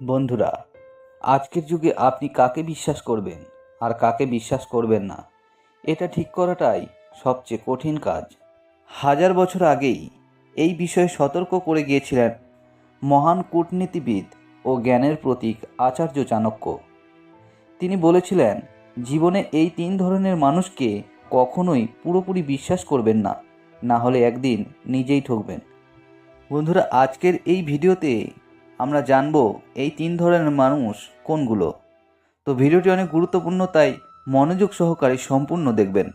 বন্ধুরা, আজকের যুগে আপনি কাকে বিশ্বাস করবেন আর কাকে বিশ্বাস করবেন না? এটা ঠিক করাটাই সবচেয়ে কঠিন কাজ। হাজার বছর আগেই এই বিষয়ে সতর্ক করে গিয়েছিলেন মহান কূটনীতিবিদ ও জ্ঞানের প্রতীক আচার্য চাণক্য। তিনি বলেছিলেন, জীবনে এই তিন ধরনের মানুষকে কখনোই পুরোপুরি বিশ্বাস করবেন না না হলে একদিন নিজেই ঠকবেন। বন্ধুরা, আজকের এই ভিডিওতে আমরা জানব এই তিন ধরনের মানুষ কোনগুলো। তো ভিডিওটি অনেক গুরুত্বপূর্ণ, তাই মনোযোগ সহকারে সম্পূর্ণ দেখবেন।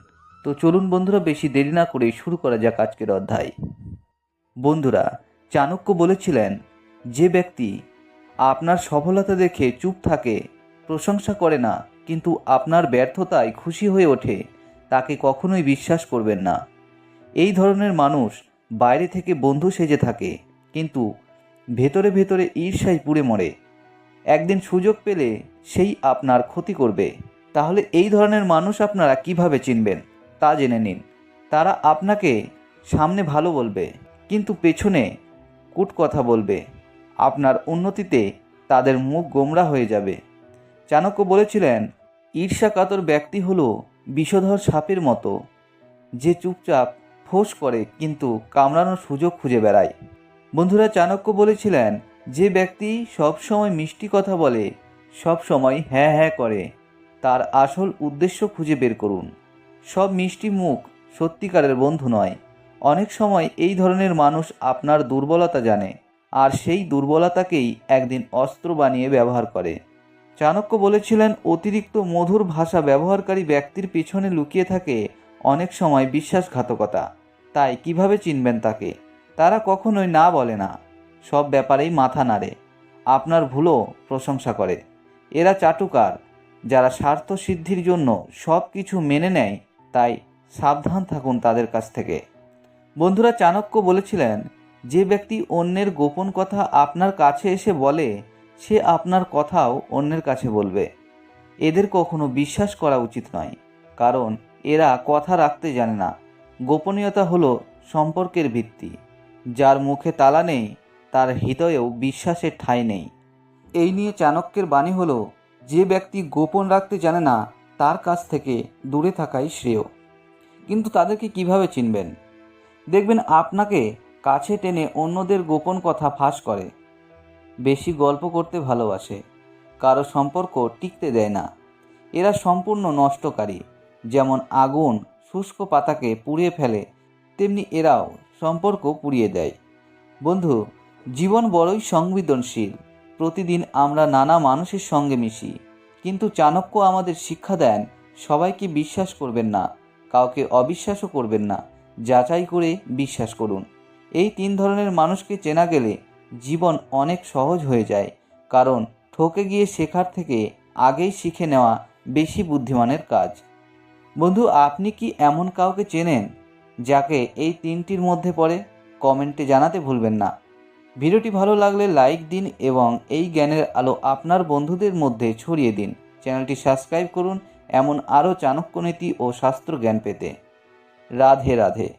তো চলুন বন্ধুরা, বেশি দেরি না করে শুরু করা যাক আজকের অধ্যায়। বন্ধুরা, চাণক্য বলেছিলেন, যে ব্যক্তি আপনার সফলতা দেখে চুপ থাকে, প্রশংসা করে না, কিন্তু আপনার ব্যর্থতায় খুশি হয়ে ওঠে, তাকে কখনোই বিশ্বাস করবেন না। এই ধরনের মানুষ বাইরে থেকে বন্ধু সেজে থাকে, কিন্তু ভেতরে ভেতরে ঈর্ষায় পুড়ে মরে। একদিন সুযোগ পেলে সেই আপনার ক্ষতি করবে। তাহলে এই ধরনের মানুষ আপনারা কীভাবে চিনবেন? তা জেনে নিন। তারা আপনাকে সামনে ভালো বলবে, কিন্তু পেছনে কুট কথা বলবে। আপনার উন্নতিতে তাদের মুখ গোমরা হয়ে যাবে। চাণক্য বলেছিলেন, ঈর্ষাকাতর ব্যক্তি হল বিষধর সাপের মতো, যে চুপচাপ ফোঁস করে কিন্তু কামড়ানোর সুযোগ খুঁজে বেড়ায়। বন্ধুরা চাণক্য বলেছিলেন, যে ব্যক্তি সব সময় মিষ্টি কথা বলে সব সময় হ্যাঁ হ্যাঁ করে, তার আসল উদ্দেশ্য খুঁজে বের করুন। সব মিষ্টি মুখ সত্যিকারের বন্ধু নয়। অনেক সময় এই ধরনের মানুষ আপনার দুর্বলতা জানে, আর সেই দুর্বলতাকেই একদিন অস্ত্র বানিয়ে ব্যবহার করে। চাণক্য বলেছিলেন, অতিরিক্ত মধুর ভাষা ব্যবহারকারী ব্যক্তির পিছনে লুকিয়ে থাকে অনেক সময় বিশ্বাসঘাতকতা। তাই কীভাবে চিনবেন তাকে? তারা কখনোই না বলে না। সব ব্যাপারেই মাথা নাড়ে। আপনার ভুলও প্রশংসা করে। এরা চাটুকার। যারা স্বার্থ সিদ্ধির জন্য সব কিছু মেনে নেয়, তাই সাবধান থাকুন তাদের কাছ থেকে। বন্ধুরা, চাণক্য বলেছিলেন, যে ব্যক্তি অন্যের গোপন কথা আপনার কাছে এসে বলে, সে আপনার কথাও অন্যের কাছে বলবে। এদের কখনো বিশ্বাস করা উচিত নয়। কারণ এরা কথা রাখতে জানে না। গোপনীয়তা হলো সম্পর্কের ভিত্তি। যার মুখে তালা নেই, তার হৃদয়েও বিশ্বাসের ঠাঁই নেই। এই নিয়ে চাণক্যের বাণী হলো, যে ব্যক্তি গোপন রাখতে জানে না, তার কাছ থেকে দূরে থাকাই শ্রেয়। কিন্তু তাদেরকে কীভাবে চিনবেন? দেখবেন আপনাকে কাছে টেনে অন্যদের গোপন কথা ফাঁস করে। বেশি গল্প করতে ভালোবাসে, কারও সম্পর্ক টিকতে দেয় না। এরা সম্পূর্ণ নষ্টকারী, যেমন আগুন শুষ্ক পাতাকে পুড়িয়ে ফেলে, তেমনি এরাও সম্পর্ক পুড়িয়ে দেয়। বন্ধু, জীবন বড়ই সংবেদনশীল। প্রতিদিন আমরা নানা মানুষের সঙ্গে মিশি। কিন্তু চাণক্য আমাদের শিক্ষা দেন, সবাইকে বিশ্বাস করবেন না, কাউকে অবিশ্বাসও করবেন না, যাচাই করে বিশ্বাস করুন। এই তিন ধরনের মানুষকে চেনা গেলে জীবন অনেক সহজ হয়ে যায়, কারণ ঠকে গিয়ে শেখার থেকে আগেই শিখে নেওয়া বেশি বুদ্ধিমানের কাজ। বন্ধু, আপনি কি এমন কাউকে চেনেন? যাকে এই তিনটির মধ্যে পড়ে কমেন্টে জানাতে ভুলবেন না। ভিডিওটি ভালো লাগলে লাইক দিন এবং এই জ্ঞানের আলো আপনার বন্ধুদের মধ্যে ছড়িয়ে দিন। চ্যানেলটি সাবস্ক্রাইব করুন, এমন আরও চাণক্যনীতি ও শাস্ত্র জ্ঞান পেতে। রাধে রাধে।